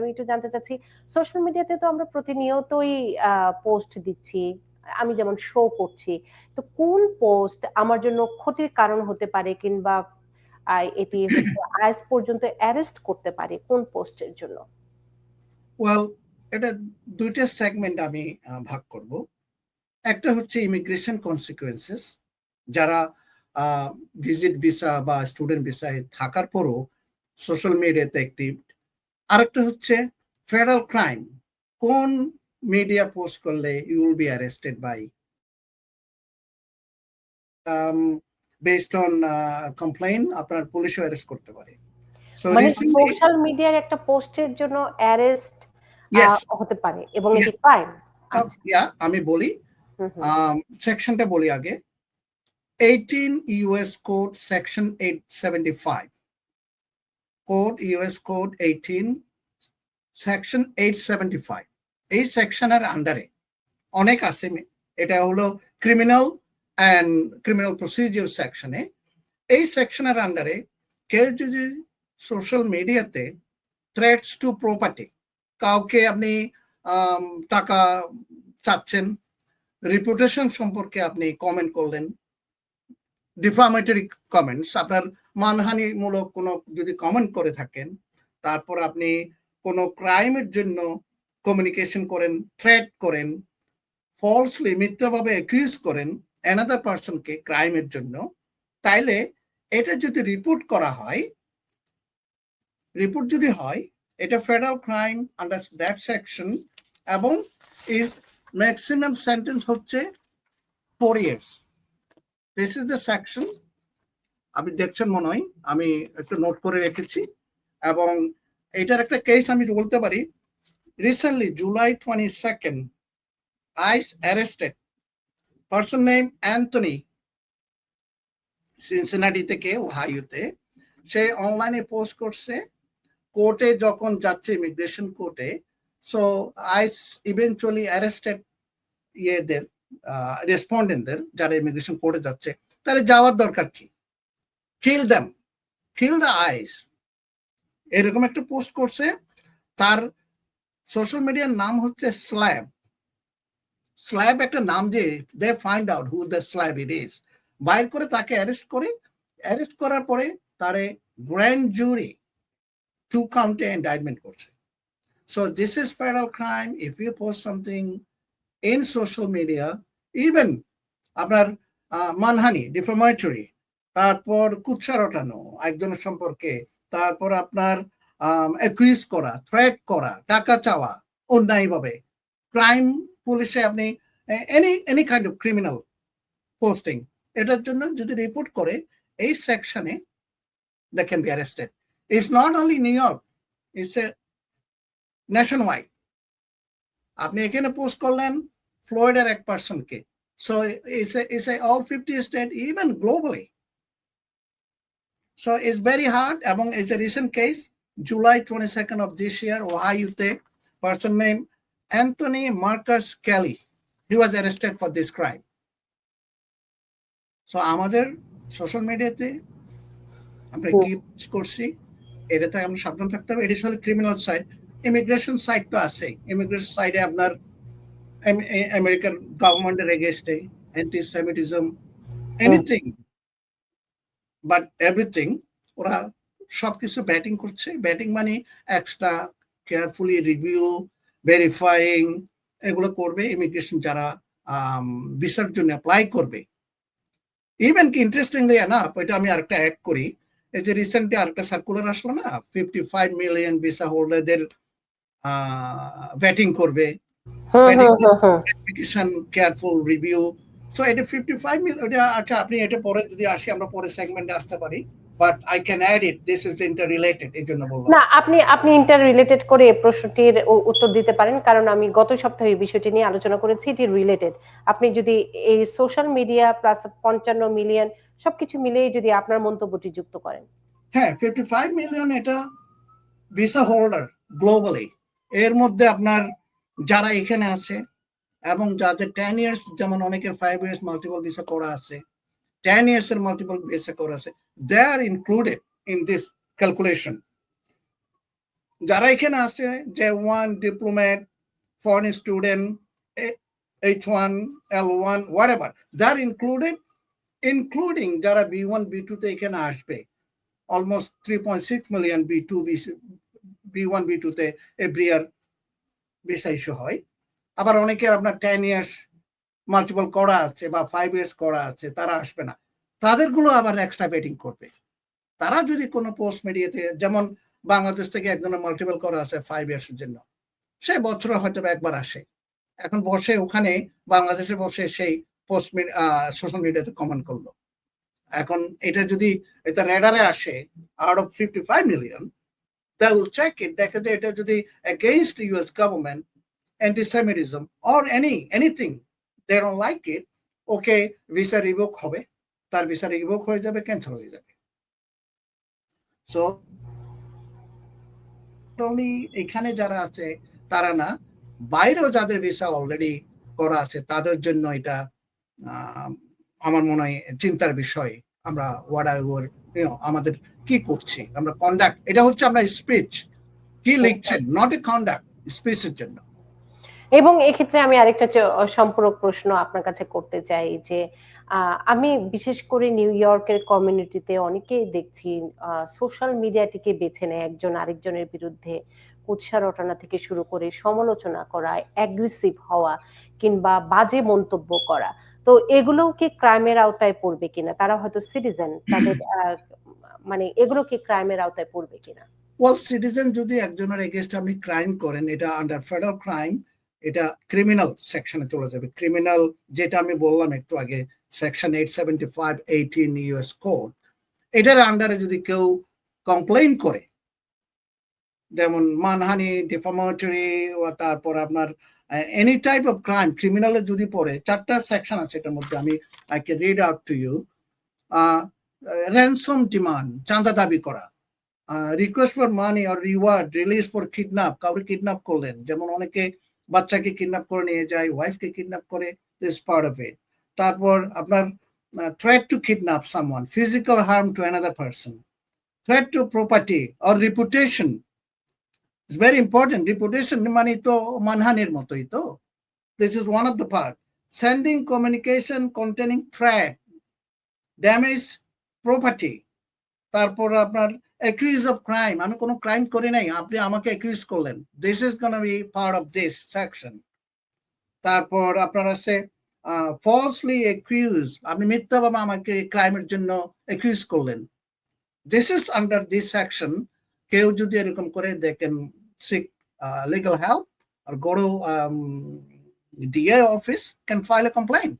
আমি একটু জানতে চাচ্ছি সোশ্যাল মিডিয়াতে তো আমরা প্রতিনিয়তই পোস্ট দিচ্ছি, আমি যেমন শো করছি, তো কোন পোস্ট আমার জন্য ক্ষতির কারণ হতে পারে কিংবা এটি আজ পর্যন্ত অ্যারেস্ট করতে পারে, কোন পোস্টের জন্য? ওয়েল এটা দুইটা সেগমেন্ট আমি ভাগ করব। একটা হচ্ছে ইমিগ্রেশন কনসিকুয়েন্সেস যারা ভিজিট ভিসা বা স্টুডেন্ট ভিসায় থাকার পরও সোশ্যাল মিডিয়াতে অ্যাক্টিভ আরেকটা হচ্ছে ফেডারেল ক্রাইম কোন মিডিয়া পোস্ট করলে you will be arrested by based on complain আপনার পুলিশও অ্যারেস্ট করতে পারে। মানে সোশ্যাল মিডিয়ার একটা পোস্টের জন্য অ্যারেস্ট হতে পারে এবং এটি ক্রাইম আমি বলি। সেকশনটা বলি আগে। 18 US Code Section 875 Code US Code 18 Section 875 এই সেকশনের আন্ডারে অনেক আছে, এটা হলো ক্রিমিনাল অ্যান্ড ক্রিমিনাল প্রসিজিওর সেকশনে এই সেকশনের আন্ডারে কেউ যদি সোশ্যাল মিডিয়াতে থ্রেটস টু প্রপার্টি কাউকে আপনি টাকা চাচ্ছেন রিপুটেশন সম্পর্কে আপনি কমেন্ট করলেন ডিফামেটরি কমেন্টস আপনার মানহানিমূলক কোনো যদি কমেন্ট করে থাকেন, তারপর আপনি কোনো ক্রাইমের জন্য কমিউনিকেশন করেন থ্রেট করেন ফলসলি মিথ্যাভাবে অ্যাকিউজ করেন অ্যানাদার পার্সনকে ক্রাইমের জন্য, তাইলে এটা যদি রিপোর্ট করা হয় রিপোর্ট যদি হয়, এটা federal crime under that section এবং ইজ ম্যাক্সিমাম সেন্টেন্স হচ্ছে four years this is the section আপনি দেখছেন মনে হয়, আমি একটু নোট করে রেখেছি। এবং এটার একটা কেস আমি বলতে পারি। Recently July twenty second ICE arrested person name Anthony Cincinnati থেকে ওহাইওতে সে অনলাইনে পোস্ট করছে। কোর্টে যখন যাচ্ছে ইমিগ্রেশন কোর্টে সো আইস ইভেনচুয়ালি অ্যারেস্টেড ইয়েদের। রেসপন্ডেন্টদের যারা ইমিগ্রেশন কোর্টে যাচ্ছে, তাহলে যাওয়ার দরকার কি? কিল দ্যাম কিল দ্য আইস এরকম একটা পোস্ট করছে, তার সোশ্যাল মিডিয়ার নাম হচ্ছে স্ল্যাব স্ল্যাব একটা নাম দিয়ে they find out who the slab it is বাইর করে তাকে অ্যারেস্ট করে অ্যারেস্ট করার পরে তারে গ্র্যান্ড জুরি টু কাউন্টে ইন্ডাইটমেন্ট করছে। So this is federal crime if you post something in social media even আপনার মানহানি ডিফামেটরি তারপর কুৎসা রটানো একজনের সম্পর্কে, তারপর আপনার অ্যাকুইজ করা থ্রেট করা, টাকা চাওয়া, অন্যায়ভাবে ক্রাইম পুলিশে আপনি any any kind of criminal posting এটার জন্য যদি রিপোর্ট করে, এই সেকশনে they can be arrested it's not only New York it's a nationwide আপনি এখানে পোস্ট করলেন ফ্লোরিডার এক পার্সনকে so is a all fifty state even globally so it's very hard এবং it's a recent case July twenty second of this year Y ইউতে person name Anthony Marcus Kelly he was arrested for this crime so আমাদের social মিডিয়াতে আমরা oh। কি করছি এটাতে আমরা সাবধান থাকতে হবে। এটি হল ক্রিমিনাল সাইড ইমিগ্রেশন সাইড তো আছে ইমিগ্রেশন সাইডে আপনার আমেরিকার গভর্নমেন্টের এগেস্টে anti semitism anything but everything ওরা সবকিছু ব্যাটিং করছে। ব্যাটিং মানে এক্সট্রা কেয়ারফুলি রিভিউ ভেরিফাইং এগুলো করবে ইমিগ্রেশন যারা ভিসার জন্য অ্যাপ্লাই করবে। ইভেন কি ইন্টারেস্টিংলি না এটা আমি আরেকটা অ্যাড করি। এই যে রিসেন্টলি আরেকটা সার্কুলার আসলো না ফিফটি ফাইভ মিলিয়ন ভিসা হোল্ডারদের ব্যাটিং করবে কেয়ারফুল রিভিউ সো এটা ফিফটি ফাইভ মিলিয়ন আচ্ছা আপনি এটা পরে যদি আসি আমরা পরে সেগমেন্টে আসতে পারি। But I can add it this is interrelated এই জন্য বললাম। না আপনি আপনি ইন্টার রিলেটেড করে প্রশ্নটির উত্তর দিতে পারেন। কারণ আমি গত সপ্তাহে এই বিষয়টি নিয়ে আলোচনা করেছি এটি রিলেটেড আপনি যদি এই সোশ্যাল মিডিয়া প্লাস পঞ্চান্ন মিলিয়ন সবকিছু মিলিয়ে যদি আপনার মন্তব্যটি যুক্ত করেন। হ্যাঁ ফিফটি ফাইভ মিলিয়ন এটা ভিসা হোল্ডার গ্লোবালি এর মধ্যে আপনার যারা এখানে আছে এবং যাদের টেন ইয়ার্স যেমন অনেকের ফাইভ ইয়ার্স মাল্টিপল ভিসা করা আছে টেন ইয়ার্স এর মাল্টিপল ভিসা করা আছে they are included in this calculation যারা এখানে আছে যে one diplomat foreign student H one L one whatever they're included including যারা বি ওয়ান বি টু তে এখানে আসবে almost three point six million B two B B one B two তে every year visa issue হয়। আবার অনেকের আপনার ten years multiple করা আছে বা ফাইভ ইয়ার্স করা আছে, তারা আসবে না। তাদেরগুলো আবার এক্সট্রা বেটিং করবে। তারা যদি কোনো পোস্ট মিডিয়াতে যেমন বাংলাদেশ থেকে একজনের মাল্টিপল করা আছে ফাইভ ইয়ার্স এর জন্য, সে বছরে হয়তো একবার আসে। এখন বসে ওখানে, বাংলাদেশে বসে সেই পোস্ট সোশ্যাল মিডিয়াতে কমেন্ট করল। এখন এটা যদি, এটা রেডারে আসে out of fifty five million they will check it. দেখা যায় এটা যদি against the US government, anti-Semitism or any, anything, they don't like it okay visa revoke হবে। তার ভিসা রিভোক হয়ে যাবে ক্যান্সেল হয়ে যাবে। সো only এখানে যারা আছে, তারা না, বাইরেও যাদের ভিসা অলরেডি করা আছে, তাদের জন্য এটা আমার মনে হয় চিন্তার বিষয়। আমরা হোয়াট আইভার আমাদের কি করছি আমরা কন্ডাক্ট এটা হচ্ছে আমরা স্পিচ কি লিখছেন নট এ কন্ডাক্ট স্পিচের জন্য। এবং এক্ষেত্রে আমি আরেকটা সম্পূরক প্রশ্ন আপনার কাছে করতে চাই যে আমি বিশেষ করে নিউ ইয়র্কের কমিউনিটিতে অনেকেই দেখছি সোশ্যাল মিডিয়াটিকে বেছে নেয় একজন আরেকজনের বিরুদ্ধে কুৎসা রটানা থেকে শুরু করে সমালোচনা করা অ্যাগ্রেসিভ হওয়া কিংবা বাজে মন্তব্য করা। তো এগুলোও কি ক্রাইমের আওতায় পড়বে কিনা? তারা হয়তো সিটিজেন তাদের মানে এগুলো কি ক্রাইমের আওতায় পড়বে কিনা? ওয়াল সিটিজেন যদি একজনের এগেনস্ট আপনি ক্রাইম করেন এটা আন্ডার ফেডারেল ক্রাইম এটা ক্রিমিনাল সেকশনে চলে যাবে। ক্রিমিনাল যেটা আমি বললাম একটু আগে section eight seventy five eighteen US code এটার আন্ডারে যদি কেউ কমপ্লেইন করে যেমন মানহানি ডিফামেটরি তারপর আপনার এনি টাইপ অফ ক্রাইম ক্রিমিনালে যদি পড়ে, চারটা সেকশন আছে এটার মধ্যে আমি I can read out to you ransom demand চাঁদা দাবি করা। Request for money or reward release for kidnap কাউকে কিডন্যাপ করলেন। যেমন অনেকে বাচ্চাকে কিডন্যাপ করে নিয়ে যায় ওয়াইফকে কিডন্যাপ করে দিস পার্ট অফ ইট তারপর আপনার threat to kidnap someone physical harm to another person threat to property or reputation it's very important reputation মানে তো মানহানির মতোই তো this is one of the part sending communication containing threat damage property তারপর আপনার accused of crime আমি কোনো crime করি নাই আপনি আমাকে অ্যাকিউজ করলেন this is gonna be part of this section তারপর আপনার আছে ফলসলি অ্যাকিউজ আপনি মিথ্যাভাবে আমাকে ক্রাইমের জন্য অ্যাকিউজ করলেন this is under this section কেউ যদি এরকম করে দেখেন seek uh, legal help or go to um, DA office can file a complaint.